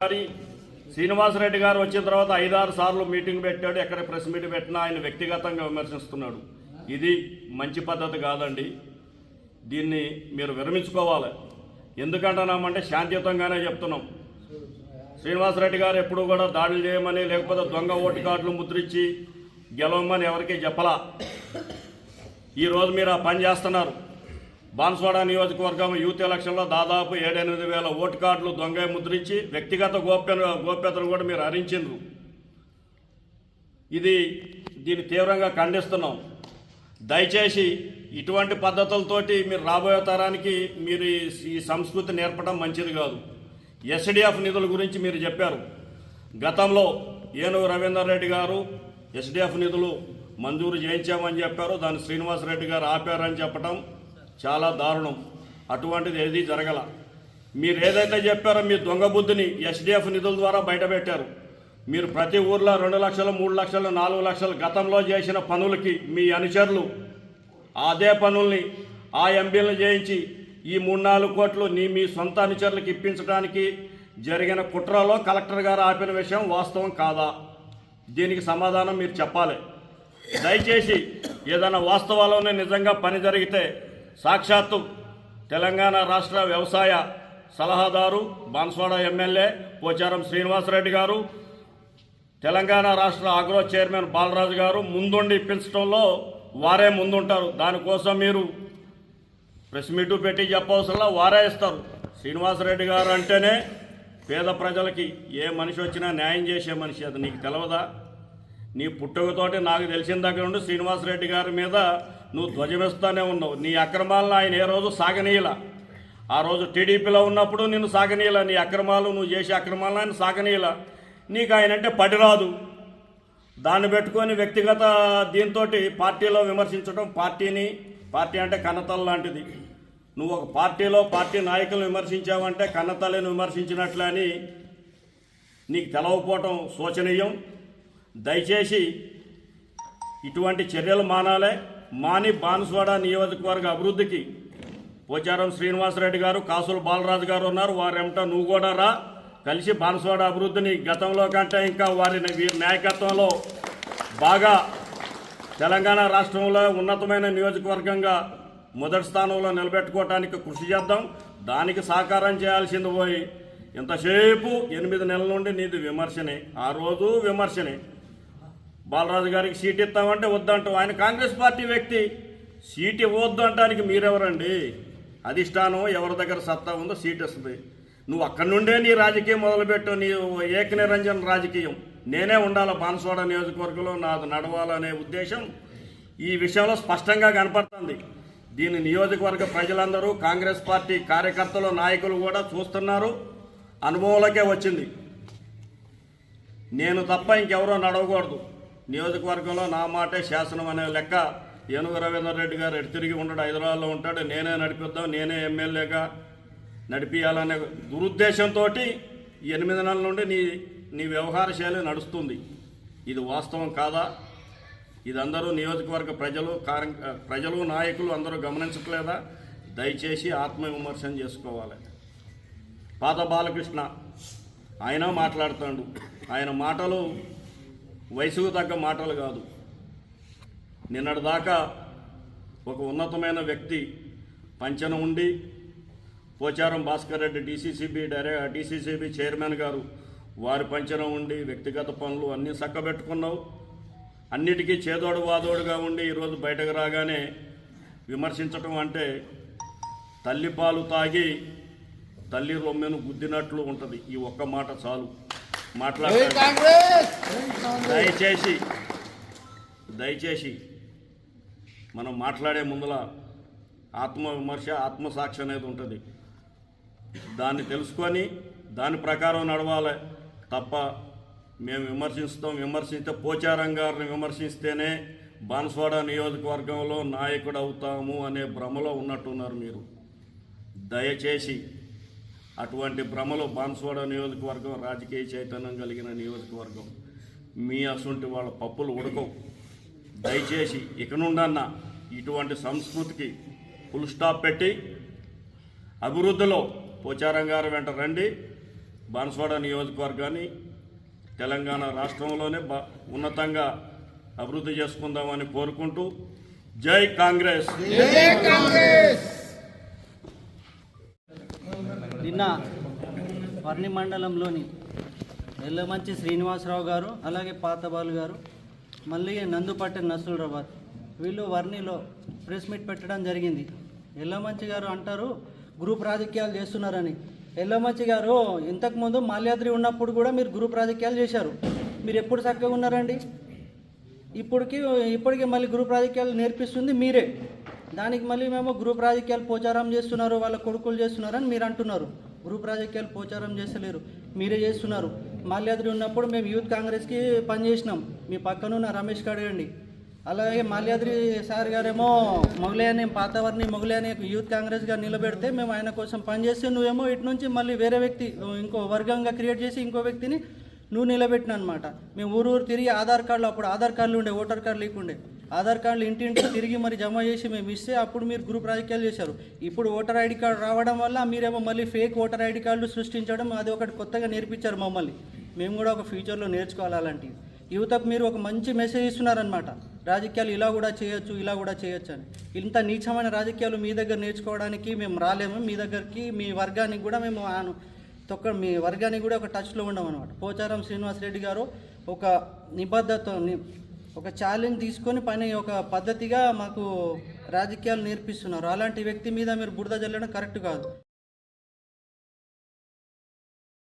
మరి శ్రీనివాసరెడ్డి గారు వచ్చిన తర్వాత ఐదారు సార్లు మీటింగ్ పెట్టాడు ఎక్కడ ప్రెస్ మీట్ పెట్టినా ఆయన వ్యక్తిగతంగా విమర్శిస్తున్నాడు. ఇది మంచి పద్ధతి కాదండి. దీన్ని మీరు విరమించుకోవాలి. ఎందుకంటున్నామంటే శాంతియుతంగానే చెప్తున్నాం. శ్రీనివాసరెడ్డి గారు ఎప్పుడు కూడా దాడులు చేయమని లేకపోతే దొంగ ఓటు కార్డులు ముద్రించి గెలవమని ఎవరికీ చెప్పలా. ఈరోజు మీరు ఆ పని చేస్తున్నారు. బాన్స్వాడ నియోజకవర్గం యూత్ ఎలక్షన్లో దాదాపు ఏడెనిమిది వేల ఓటు కార్డులు దొంగ ముద్రించి వ్యక్తిగత గోప్య గోప్యతను కూడా మీరు హరించిండ్రు ఇది దీన్ని తీవ్రంగా ఖండిస్తున్నాం. దయచేసి ఇటువంటి పద్ధతులతోటి మీరు రాబోయే తరానికి మీరు ఈ- ఈ సంస్కృతి నేర్పడం మంచిది కాదు. ఎస్డిఎఫ్ నిధుల గురించి మీరు చెప్పారు. గతంలో ఏనుగు రవీందర్ రెడ్డి గారు ఎస్డిఎఫ్ నిధులు మంజూరు చేయించామని చెప్పారు. దాన్ని శ్రీనివాసరెడ్డి గారు ఆపారని చెప్పడం చాలా దారుణం. అటువంటిది ఏది జరగల. మీరు ఏదైతే చెప్పారో మీ దొంగ బుద్ధిని ఎస్డిఎఫ్ నిధుల ద్వారా బయటపెట్టారు. మీరు ప్రతి ఊర్లో రెండు లక్షలు మూడు లక్షలు నాలుగు లక్షలు గతంలో చేసిన పనులకి మీ అనుచరులు అదే పనుల్ని ఆ ఎంపీలను చేయించి ఈ మూడు నాలుగు కోట్లు నీ మీ సొంత అనుచరులకు ఇప్పించడానికి జరిగిన కుట్రలో కలెక్టర్ గారు ఆపిన విషయం వాస్తవం కాదా? దీనికి సమాధానం మీరు చెప్పాలి. దయచేసి ఏదైనా వాస్తవాల్లోనే నిజంగా పని జరిగితే సాక్షాత్తు తెలంగాణ రాష్ట్ర వ్యవసాయ సలహాదారు బాన్స్వాడ ఎమ్మెల్యే పోచారం శ్రీనివాసరెడ్డి గారు తెలంగాణ రాష్ట్ర ఆగ్రో చైర్మన్ బాలరాజు గారు ముందుండి ఇప్పించడంలో వారే ముందుంటారు. దానికోసం మీరు ప్రెస్ మీటు పెట్టి చెప్పవసరంలా వారే ఇస్తారు. శ్రీనివాసరెడ్డి గారు అంటేనే పేద ప్రజలకి ఏ మనిషి వచ్చినా న్యాయం చేసే మనిషి. అది నీకు తెలవదా? నీ పుట్టుకతోటి నాకు తెలిసిన దగ్గర నుండి శ్రీనివాసరెడ్డి గారి మీద నువ్వు ధ్వజమిస్తూనే ఉన్నావు. నీ అక్రమాలను ఆయన ఏ రోజు సాగనీయల? ఆ రోజు టీడీపీలో ఉన్నప్పుడు నిన్ను సాగనీయల? నీ అక్రమాలు నువ్వు చేసే అక్రమాలను ఆయన సాగనీయల? నీకు ఆయన అంటే పడిరాదు. దాన్ని పెట్టుకొని వ్యక్తిగత దీంతో పార్టీలో విమర్శించడం పార్టీని పార్టీ అంటే కన్నతల లాంటిది. నువ్వు ఒక పార్టీలో పార్టీ నాయకులను విమర్శించావంటే కన్నతల్లిని విమర్శించినట్లే అని నీకు తెలవకపోవటం శోచనీయం. దయచేసి ఇటువంటి చర్యలు మానాలే. మాని బాన్స్వాడ నియోజకవర్గ అభివృద్ధికి పోచారం శ్రీనివాసరెడ్డి గారు కాసుల బాలరాజు గారు ఉన్నారు. వారెంట నువ్వు కూడా రా. కలిసి బాన్స్వాడ అభివృద్ధిని గతంలో కంటే ఇంకా వారి వీరి నాయకత్వంలో బాగా తెలంగాణ రాష్ట్రంలో ఉన్నతమైన నియోజకవర్గంగా మొదటి స్థానంలో నిలబెట్టుకోవటానికి కృషి చేద్దాం. దానికి సహకారం చేయాల్సింది పోయి ఇంతసేపు ఎనిమిది నెలల నుండి నీది విమర్శనే. ఆ రోజు విమర్శనే. బాలరాజు గారికి సీట్ ఇస్తామంటే వద్దంటాం ఆయన కాంగ్రెస్ పార్టీ వ్యక్తి. సీట్ ఇవ్వద్దు అంటానికి మీరెవరండి? అధిష్టానం ఎవరి దగ్గర సత్తా ఉందో సీట్ ఇస్తుంది. నువ్వు అక్కడి నుండే నీ రాజకీయం మొదలుపెట్టు. నీ ఏక నిరంజన రాజకీయం. నేనే ఉండాలి బాన్సోడ నియోజకవర్గంలో? నాది నడవాలనే ఉద్దేశం ఈ విషయంలో స్పష్టంగా కనపడుతుంది. దీని నియోజకవర్గ ప్రజలందరూ కాంగ్రెస్ పార్టీ కార్యకర్తలు నాయకులు కూడా చూస్తున్నారు. అనుభవంలోకే వచ్చింది. నేను తప్ప ఇంకెవరో నడవకూడదు. నియోజకవర్గంలో నా మాటే శాసనం అనే లెక్క ఏనుగు రవీందర్ రెడ్డి గారు ఎటు తిరిగి ఉండడు హైదరాబాద్లో ఉంటాడు. నేనే నడిపిద్దాం నేనే ఎమ్మెల్యేగా నడిపియాలనే దురుద్దేశంతో ఎనిమిది నెలల నుండి నీ నీ వ్యవహార శైలి నడుస్తుంది. ఇది వాస్తవం కాదా? ఇది అందరూ నియోజకవర్గ ప్రజలు కారం- ప్రజలు నాయకులు అందరూ గమనించట్లేదా? దయచేసి ఆత్మవిమర్శనం చేసుకోవాలి. పాత బాలకృష్ణ ఆయన మాట్లాడుతాడు. ఆయన మాటలు వయసుకు తగ్గ మాటలు కాదు. నిన్నటి దాకా ఒక ఉన్నతమైన వ్యక్తి పంచన ఉండి పోచారం భాస్కర్ రెడ్డి డీసీసీబీ డైరె డీసీసీబీ చైర్మన్ గారు వారి పంచన ఉండి వ్యక్తిగత పనులు అన్నీ చక్కబెట్టుకున్నావు. అన్నిటికీ చేదోడు వాదోడుగా ఉండి ఈరోజు బయటకు రాగానే విమర్శించటం అంటే తల్లి పాలు తాగి తల్లి రొమ్మెను గుద్దినట్లు ఉంటుంది. ఈ ఒక్క మాట చాలు. మాట్లాడతాను దయచేసి దయచేసి మనం మాట్లాడే ముందల ఆత్మవిమర్శ ఆత్మసాక్షి అనేది ఉంటుంది. దాన్ని తెలుసుకొని దాని ప్రకారం నడవాలి తప్ప మేము విమర్శిస్తాం. విమర్శిస్తే పోచారం గారిని విమర్శిస్తేనే బాన్స్వాడ నియోజకవర్గంలో నాయకుడు అవుతాము అనే భ్రమలో ఉన్నట్టున్నారు మీరు. దయచేసి అటువంటి భ్రమలో బాన్సువాడ నియోజకవర్గం రాజకీయ చైతన్యం కలిగిన నియోజకవర్గం. మీ అసంటి వాళ్ళ పప్పులు ఉడకవు. దయచేసి ఇక నుండన్న ఇటువంటి సంస్కృతికి ఫుల్ స్టాప్ పెట్టి అభివృద్ధిలో పోచారం గారు వెంట రండి. బాన్స్వాడ నియోజకవర్గాన్ని తెలంగాణ రాష్ట్రంలోనే బ ఉన్నతంగా అభివృద్ధి చేసుకుందామని కోరుకుంటూ జై కాంగ్రెస్! నిన్న వర్ణి మండలంలోని ఎల్లమంచి శ్రీనివాసరావు గారు అలాగే పాతబాలు గారు మళ్ళీ నందుపట్టె నసులరాబాద్ వీళ్ళు వర్ణిలో ప్రెస్ మీట్ పెట్టడం జరిగింది. ఎల్లమంచి గారు అంటారు గ్రూప్ రాజకీయాలు చేస్తున్నారని. ఎల్లమంచి గారు ఇంతకుముందు మాల్యాద్రి ఉన్నప్పుడు కూడా మీరు గ్రూప్ రాజకీయాలు చేశారు. మీరు ఎప్పుడు చక్కగా ఉన్నారండి? ఇప్పటికి ఇప్పటికి మళ్ళీ గ్రూప్ రాజకీయాలు నేర్పిస్తుంది మీరే. దానికి మళ్ళీ మేము గ్రూప్ రాజకీయాలు పోచారం చేస్తున్నారు వాళ్ళ కొడుకులు చేస్తున్నారని మీరు అంటున్నారు. గ్రూప్ రాజకీయాలు పోచారం చేస్తలేరు. మీరే చేస్తున్నారు. మాల్యాద్రి ఉన్నప్పుడు మేము యూత్ కాంగ్రెస్కి పనిచేసినాం మీ పక్కనున్న రమేష్ కడగండి అలాగే మాల్యాద్రి సార్ గారేమో మొగలే పాతవర్ని మొగలే అనే యూత్ కాంగ్రెస్గా నిలబెడితే మేము ఆయన కోసం పనిచేస్తే నువ్వేమో ఇటు నుంచి మళ్ళీ వేరే వ్యక్తి ఇంకో వర్గంగా క్రియేట్ చేసి ఇంకో వ్యక్తిని నువ్వు నిలబెట్టిన అనమాట మేము ఊరు ఊరు తిరిగి ఆధార్ కార్డులు అప్పుడు ఆధార్ కార్డులు ఉండే ఓటర్ కార్డు లేకుండే ఆధార్ కార్డులు ఇంటింటికి తిరిగి మరి జమ చేసి మేము ఇస్తే అప్పుడు మీరు గ్రూప్ రాజకీయాలు చేశారు. ఇప్పుడు ఓటర్ ఐడి కార్డు రావడం వల్ల మీరేమో మళ్ళీ ఫేక్ ఓటర్ ఐడి కార్డులు సృష్టించడం అది ఒకటి కొత్తగా నేర్పించారు మమ్మల్ని. మేము కూడా ఒక ఫ్యూచర్లో నేర్చుకోవాలి అలాంటివి యువతకు మీరు ఒక మంచి మెసేజ్ ఇస్తున్నారనమాట రాజకీయాలు ఇలా కూడా చేయొచ్చు ఇలా కూడా చేయొచ్చు అని. ఇంత నీచమైన రాజకీయాలు మీ దగ్గర నేర్చుకోవడానికి మేము రాలేము. మీ దగ్గరికి మీ వర్గానికి కూడా మేము ఆను- తొక్క మీ వర్గానికి కూడా ఒక టచ్లో ఉండమన్నమాట పోచారం శ్రీనివాసరెడ్డి గారు ఒక నిబద్ధత ని- ఒక ఛాలెంజ్ తీసుకొని పని ఒక పద్ధతిగా మాకు రాజకీయాలు నేర్పిస్తున్నారు. అలాంటి వ్యక్తి మీద మీరు బురద జల్లడం కరెక్ట్ కాదు.